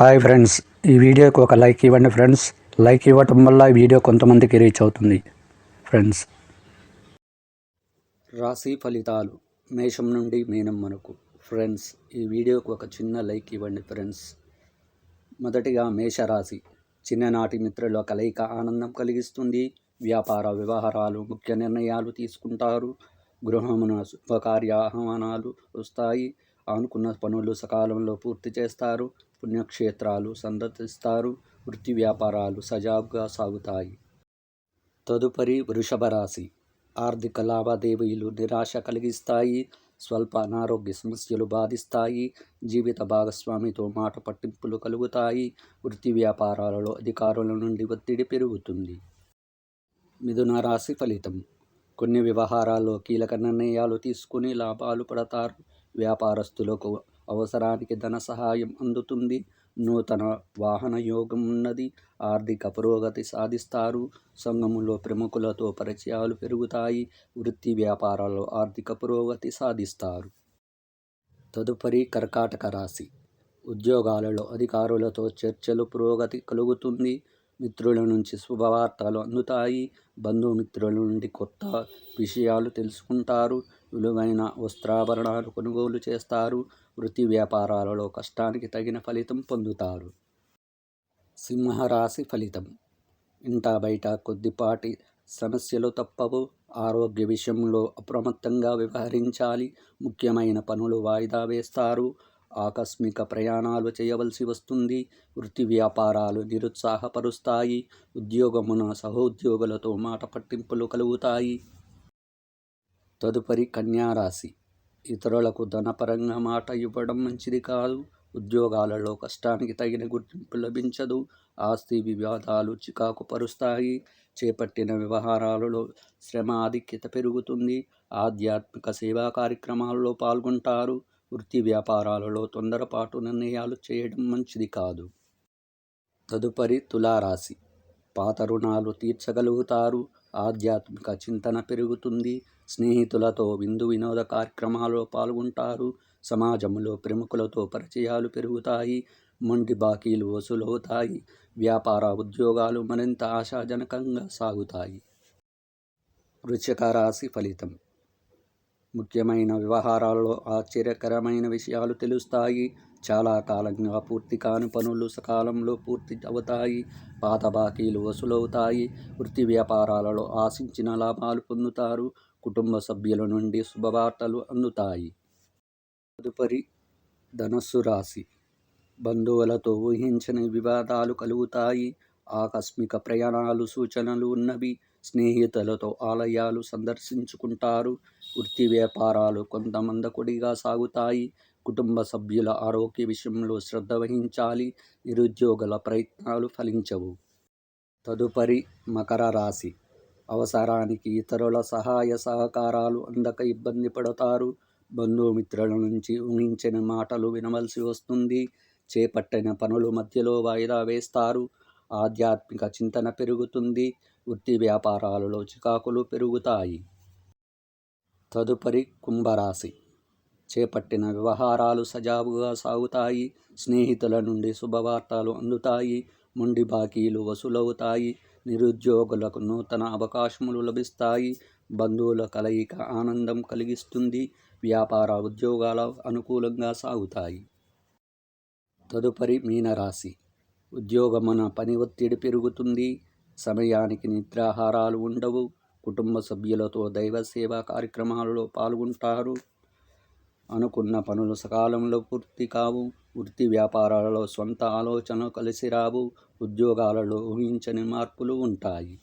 Hi friends ఈ వీడియోకి ఒక లైక్ ఇవ్వండి ఫ్రెండ్స్. లైక్ ఇవ్వటం వల్ల ఈ వీడియో కొంతమందికి రీచ్ అవుతుంది. ఫ్రెండ్స్. రాశి ఫలితాలు మేషం నుండి మీనం మనకు ఫ్రెండ్స్ ఈ వీడియోకి ఒక చిన్న లైక్ ఇవ్వండి ఫ్రెండ్స్. మొదటిగా మేషరాశి. చిన్ననాటి మిత్రుల కలయిక ఆనందం కలిగిస్తుంది. వ్యాపార వ్యవహారాలు ముఖ్య నిర్ణయాలు తీసుకుంటారు. గృహమున శుభకార్య ఆహ్వానాలు వస్తాయి. అనుకున్న పనులు సకాలంలో పూర్తి చేస్తారు. పుణ్యక్షేత్రాలు సందర్శిస్తారు. వృత్తి వ్యాపారాలు సజావుగా సాగుతాయి. తదుపరి వృషభ రాశి. ఆర్థిక లావాదేవీలు నిరాశ కలిగిస్తాయి. స్వల్ప అనారోగ్య సమస్యలు బాధిస్తాయి. జీవిత భాగస్వామితో మాట పట్టింపులు కలుగుతాయి. వృత్తి వ్యాపారాలలో అధికారుల నుండి ఒత్తిడి పెరుగుతుంది. మిథున రాశి ఫలితం. కొన్ని వ్యవహారాల్లో కీలక నిర్ణయాలు తీసుకుని లాభాలు పడతారు. వ్యాపారస్తులకు అవసరానికి ధన సహాయం అందుతుంది. నూతన వాహన యోగం ఉన్నది. ఆర్థిక పురోగతి సాధిస్తారు. సంఘములో ప్రముఖులతో పరిచయాలు పెరుగుతాయి. వృత్తి వ్యాపారాల్లో ఆర్థిక పురోగతి సాధిస్తారు. తదుపరి కర్కాటక రాశి. ఉద్యోగాలలో అధికారులతో చర్చలు పురోగతి కలుగుతుంది. మిత్రుల నుంచి శుభవార్తలు అందుతాయి. బంధుమిత్రుల నుండి కొత్త విషయాలు తెలుసుకుంటారు. విలువైన వస్త్రాభరణాలు కొనుగోలు చేస్తారు. వృత్తి వ్యాపారాలలో కష్టానికి తగిన ఫలితం పొందుతారు. సింహరాశి ఫలితం. ఇంట బయట కొద్దిపాటి సమస్యలు తప్పవు. ఆరోగ్య విషయంలో అప్రమత్తంగా వ్యవహరించాలి. ముఖ్యమైన పనులు వాయిదా వేస్తారు. ఆకస్మిక ప్రయాణాలు చేయవలసి వస్తుంది. వృత్తి వ్యాపారాలు నిరుత్సాహపరుస్తాయి. ఉద్యోగమున సహోద్యోగులతో మాట పట్టింపులు కలుగుతాయి. తదుపరి కన్యారాశి. ఇతరులకు ధనపరంగా మాట ఇవ్వడం మంచిది కాదు. ఉద్యోగాలలో కష్టానికి తగిన గుర్తింపు లభించదు. ఆస్తి వివాదాలు చికాకు పరుస్తాయి. చేపట్టిన వ్యవహారాలలో శ్రమ ఆధిక్యత పెరుగుతుంది. ఆధ్యాత్మిక సేవా కార్యక్రమాల్లో పాల్గొంటారు. వృత్తి వ్యాపారాలలో తొందరపాటు నిర్ణయాలు చేయడం మంచిది కాదు. తదుపరి తులారాశి. పాత రుణాలు తీర్చగలుగుతారు. ఆధ్యాత్మిక చింతన పెరుగుతుంది. స్నేహితులతో విందు వినోద కార్యక్రమాల్లో పాల్గొంటారు. సమాజంలో ప్రముఖులతో పరిచయాలు పెరుగుతాయి. మొండి బాకీలు వసూలవుతాయి. వ్యాపార ఉద్యోగాలు మరింత ఆశాజనకంగా సాగుతాయి. వృశ్చిక రాశి ఫలితం. ముఖ్యమైన వ్యవహారాల్లో ఆశ్చర్యకరమైన విషయాలు తెలుస్తాయి. చాలా కాలంగా పూర్తి కాని పనులు సకాలంలో పూర్తి అవుతాయి. పాత బాకీలు వసూలవుతాయి. వృత్తి వ్యాపారాలలో ఆశించిన లాభాలు పొందుతారు. కుటుంబ సభ్యుల నుండి శుభవార్తలు అందుతాయి. తదుపరి ధనస్సు రాశి. బంధువులతో ఊహించని వివాదాలు కలుగుతాయి. ఆకస్మిక ప్రయాణాలు సూచనలు ఉన్నవి. స్నేహితులతో ఆలయాలు సందర్శించుకుంటారు. వృత్తి వ్యాపారాలు కొంత మందకొడిగా సాగుతాయి. కుటుంబ సభ్యుల ఆరోగ్య విషయంలో శ్రద్ధ వహించాలి. నిరుద్యోగుల ప్రయత్నాలు ఫలించవు. తదుపరి మకర రాశి. అవసరానికి ఇతరుల సహాయ సహకారాలు అందక ఇబ్బంది పడతారు. బంధుమిత్రుల నుంచి ఊహించిన మాటలు వినవలసి వస్తుంది. చేపట్టిన పనులు మధ్యలో వాయిదా వేస్తారు. ఆధ్యాత్మిక చింతన పెరుగుతుంది. వృత్తి వ్యాపారాలలో చికాకులు పెరుగుతాయి. తదుపరి కుంభరాశి. చేపట్టిన వ్యవహారాలు సజావుగా సాగుతాయి స్నేహితుల నుండి శుభవార్తలు అందుతాయి మొండి బాకీలు వసూలవుతాయి నిరుద్యోగులకు నూతన అవకాశములు లభిస్తాయి బంధువుల కలయిక ఆనందం కలిగిస్తుంది వ్యాపార ఉద్యోగాల అనుకూలంగా సాగుతాయి. తదుపరి మీనరాశి. ఉద్యోగమున పని ఒత్తిడి పెరుగుతుంది సమయానికి నిద్రాహారాలు ఉండవు కుటుంబ సభ్యులతో దైవ సేవా కార్యక్రమాలలో పాల్గొంటారు. అనుకున్న పనులు సకాలంలో పూర్తి కావు. వృత్తి వ్యాపారాలలో సొంత ఆలోచనలు కలిసి రావు. ఉద్యోగాలలో ఊహించని మార్పులు ఉంటాయి.